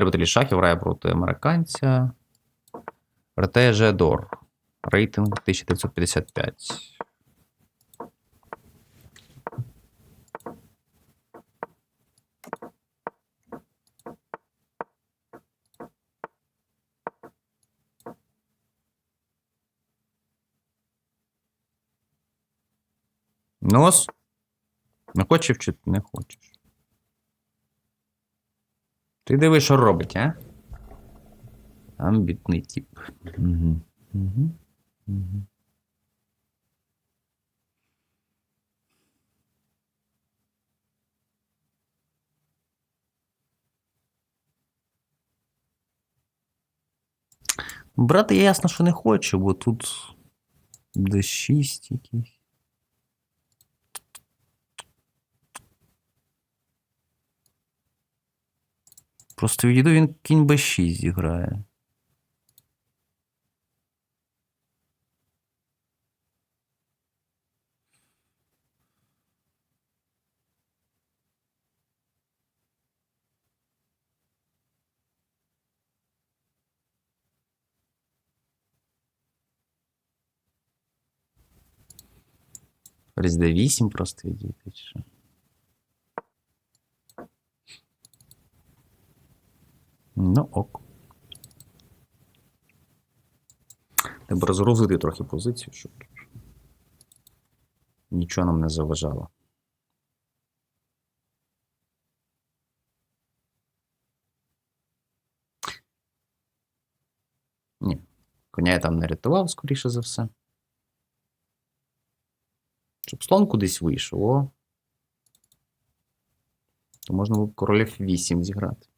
любителі шахів грає проти американця. Рете Жедор. Рейтинг 1955. Нос? Не хочеш чи не хочеш? Ти диви, що робить, а? Амбітний тип. Угу. Угу. Угу. Брати я ясно, що не хочу, бо тут D6 якийсь. Просто відійду він кінь Б6 зіграє. Ферзь D8 просто відійти. чи що? Ну, ок. Треба розгрузити трохи позицію, щоб нічого нам не заважало. Ні, коня я там не рятував, скоріше за все. Щоб слон кудись вийшов, о. То можна було королів 8 зіграти.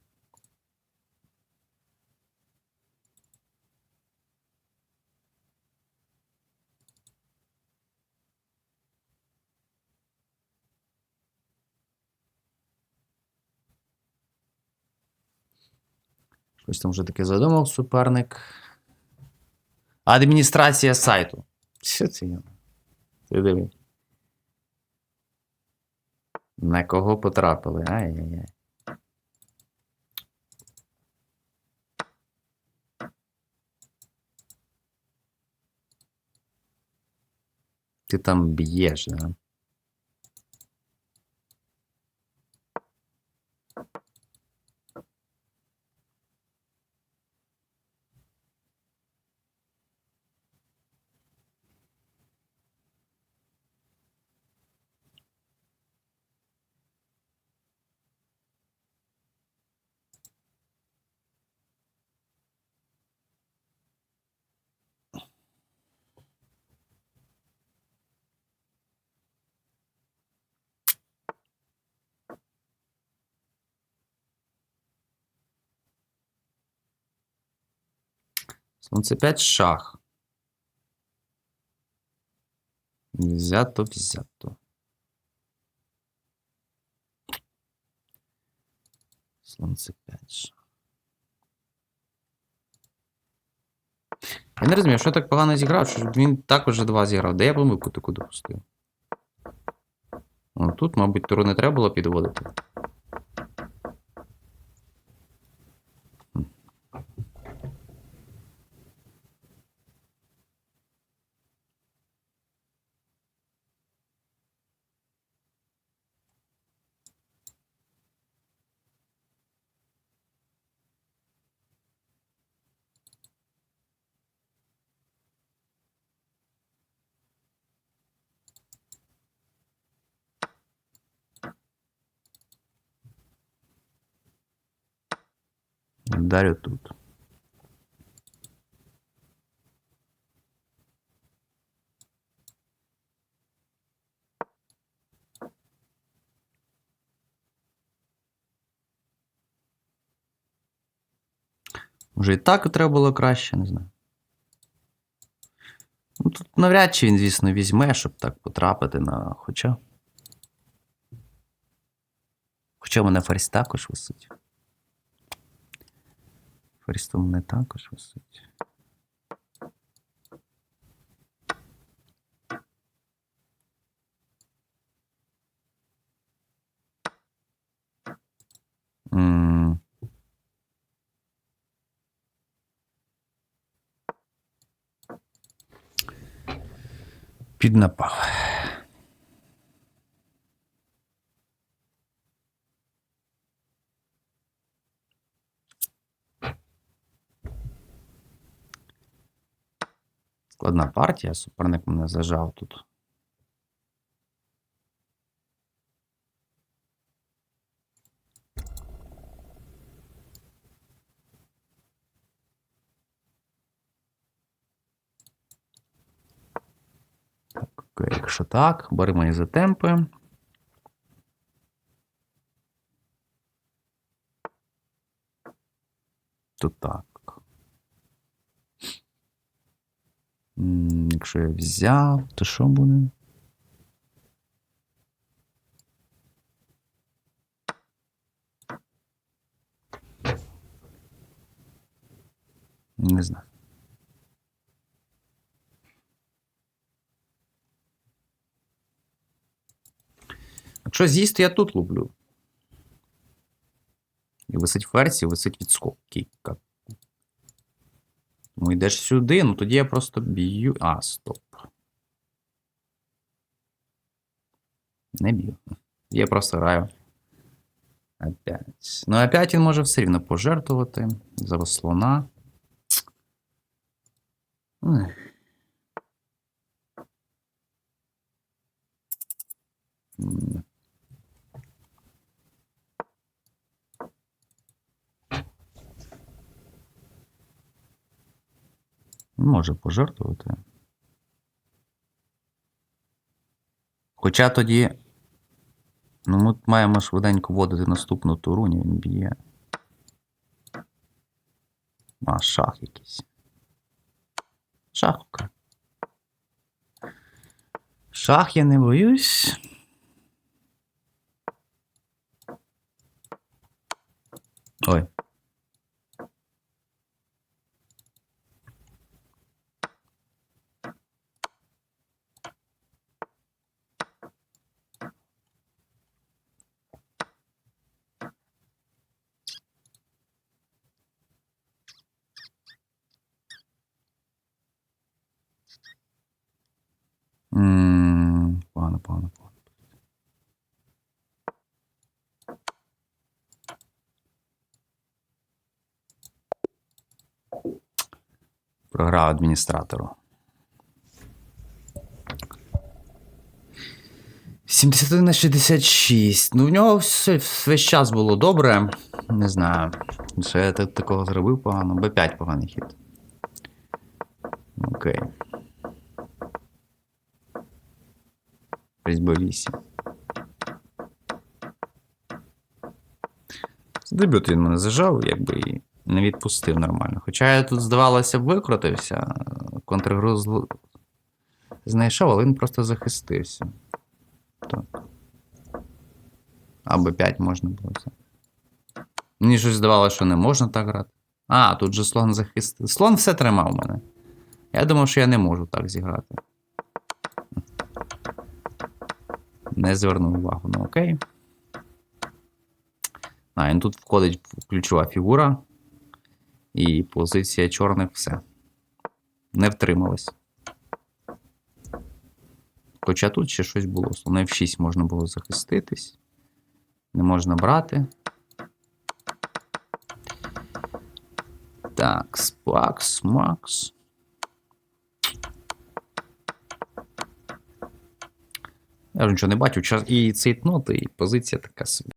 Щось там вже таке задумав суперник. Адміністрація сайту. Що це? Ти диви. На кого потрапили? Ай-яй-яй. Ти там б'єш, да? Слон це 5 шах. Взято, взято. Слон це 5 шах. Я не розумію, що я так погано зіграв, що він також два зіграв. Де я помилку таку допустив? О, тут, мабуть, туру не треба було підводити. Вдарю тут. Може і так треба було краще, не знаю. Ну, тут навряд чи він, звісно, візьме, щоб так потрапити на. Хоча. Хоча мене ферзь також висить. Христом не також висить. Mm. Піднапав. Складна партія, суперник мене зажав тут. Окей, якщо так, беремо і за темпи. То так. Якщо я взяв, то що буде? Не знаю. Якщо з'їсти, я тут люблю. І висить ферзь, і висить відскок. Кіка. Тому йдеш сюди, ну тоді я просто б'ю. А, стоп. Не б'ю. Я просто граю. Опять. Ну, опять він може все рівно пожертвувати. За слона. Ех. Може пожертвувати. Хоча тоді. Ну, ми маємо швиденько вводити наступну туру, ні, він б'є. А, шах якийсь. Шах. Шах я не боюсь. Ой. Погано, погано, погано. Програв адміністратору. 71 на 66. Ну, в нього все, весь час було добре. Не знаю. Що я так- такого зробив погано. Б5 поганий хід. Окей. Ферзь Б8. З дебют він мене зажав, якби і не відпустив нормально. Хоча я тут, здавалося, викрутився, контргру зл... знайшов, але він просто захистився. Так. А Б5 можна було. Мені щось здавалося, що не можна так грати. А, тут же слон захистив. Слон все тримав мене. Я думав, що я не можу так зіграти. Не звернув увагу, ну окей. А, і тут входить ключова фігура. І позиція чорних все. Не втрималась. Хоча тут ще щось було. Слон F6 можна було захиститись. Не можна брати. Так, спакс, макс. Я вже нічого не бачу. І цейтноти, і позиція така собі.